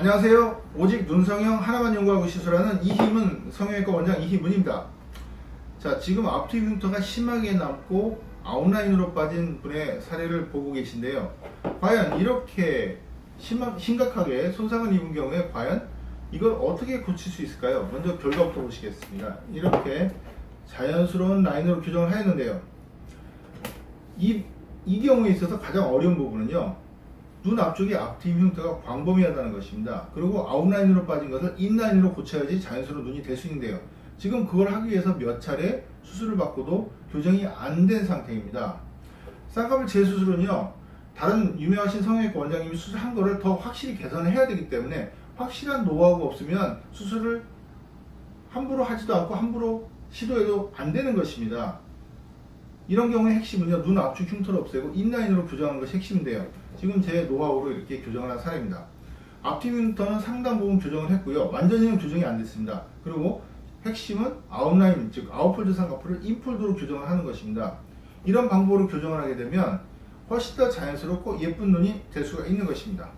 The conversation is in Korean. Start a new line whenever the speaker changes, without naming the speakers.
안녕하세요. 오직 눈성형 하나만 연구하고 시술하는 이희문 성형외과 원장 이희문입니다. 자, 지금 앞뒤 흉터가 심하게 남고 아웃라인으로 빠진 분의 사례를 보고 계신데요. 과연 이렇게 심하, 심각하게 손상을 입은 경우에 과연 이걸 어떻게 고칠 수 있을까요? 먼저 결과부터 보시겠습니다. 이렇게 자연스러운 라인으로 교정을 하였는데요. 이, 이 경우에 있어서 가장 어려운 부분은요. 눈 앞쪽에 앞트임 흉터가 광범위하다는 것입니다. 그리고 아웃라인으로 빠진 것을 인라인으로 고쳐야지 자연스러운 눈이 될 수 있는데요. 지금 그걸 하기 위해서 몇 차례 수술을 받고도 교정이 안 된 상태입니다. 쌍꺼풀 재수술은요, 다른 유명하신 성형외과 원장님이 수술한 거를 더 확실히 개선을 해야 되기 때문에 확실한 노하우가 없으면 수술을 함부로 하지도 않고 함부로 시도해도 안 되는 것입니다. 이런 경우의 핵심은요 눈 앞쪽 흉터를 없애고 인라인으로 교정하는 것이 핵심인데요. 지금 제 노하우로 이렇게 교정을 한 사례입니다. 앞뒤 흉터는 상당 부분 교정을 했고요. 완전히는 교정이 안 됐습니다. 그리고 핵심은 아웃라인 즉 아웃폴드 쌍꺼풀을 인폴드로 교정을 하는 것입니다. 이런 방법으로 교정을 하게 되면 훨씬 더 자연스럽고 예쁜 눈이 될 수가 있는 것입니다